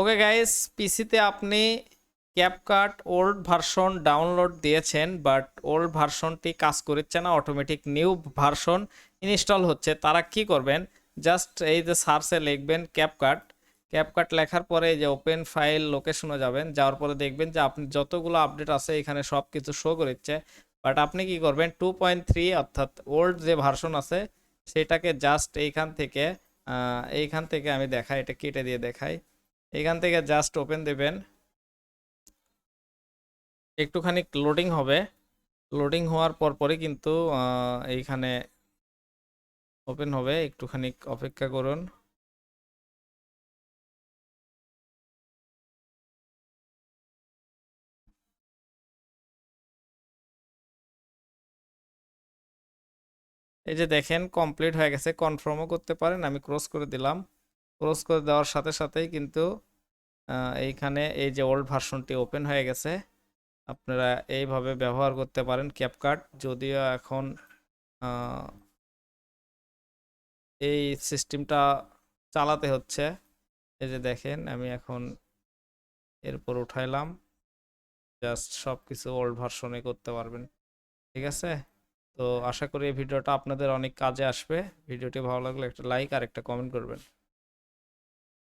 ওকে guys পিসিতে আপনি CapCut old version download দিয়েছেন বাট ওল্ড ভার্সনটি কাজ করছে না অটোমেটিক নিউ ভার্সন ইনস্টল হচ্ছে। তারা কি করবেন? জাস্ট এই যে সার্চে লিখবেন ক্যাপকাট ক্যাপকাট লেখার পরে এই যে ওপেন ফাইল লোকেশনে যাবেন, যাওয়ার পরে দেখবেন যে আপনি যতগুলো আপডেট আছে, এখানে সব কিছু শো করছে বাট আপনি কি করবেন? টু পয়েন্ট থ্রি অর্থাৎ ওল্ড যে ভার্সন আছে, সেটাকে জাস্ট এইখান থেকে এইখান থেকে আমি দেখাই, এটা কেটে দিয়ে দেখাই। এখান থেকে জাস্ট ওপেন দেবেন। একটুখানি লোডিং হবে। লোডিং হওয়ার পর পরে কিন্তু এইখানে ওপেন হবে। একটুখানি অপেক্ষা করুন। এই যে দেখেন কমপ্লিট হয়ে গেছে। কনফার্মও করতে পারেন, আমি ক্রস করে দিলাম। ক্রস করে দেওয়ার সাথে সাথেই কিন্তু এইখানে এই যে ওল্ড ভার্সনটি ওপেন হয়ে গেছে, আপনারা এইভাবে ব্যবহার করতে পারেন ক্যাপকাট যদিও এখন এই সিস্টেমটা চালাতে হচ্ছে। এই যে দেখেন, আমি এখন এরপর উঠাইলাম। জাস্ট সব কিছু ওল্ড ভার্সনে করতে পারবেন। ঠিক আছে? তো আশা করি এই ভিডিওটা আপনাদের অনেক কাজে আসবে। ভিডিওটি ভালো লাগলে একটা লাইক আর একটা কমেন্ট করবেন।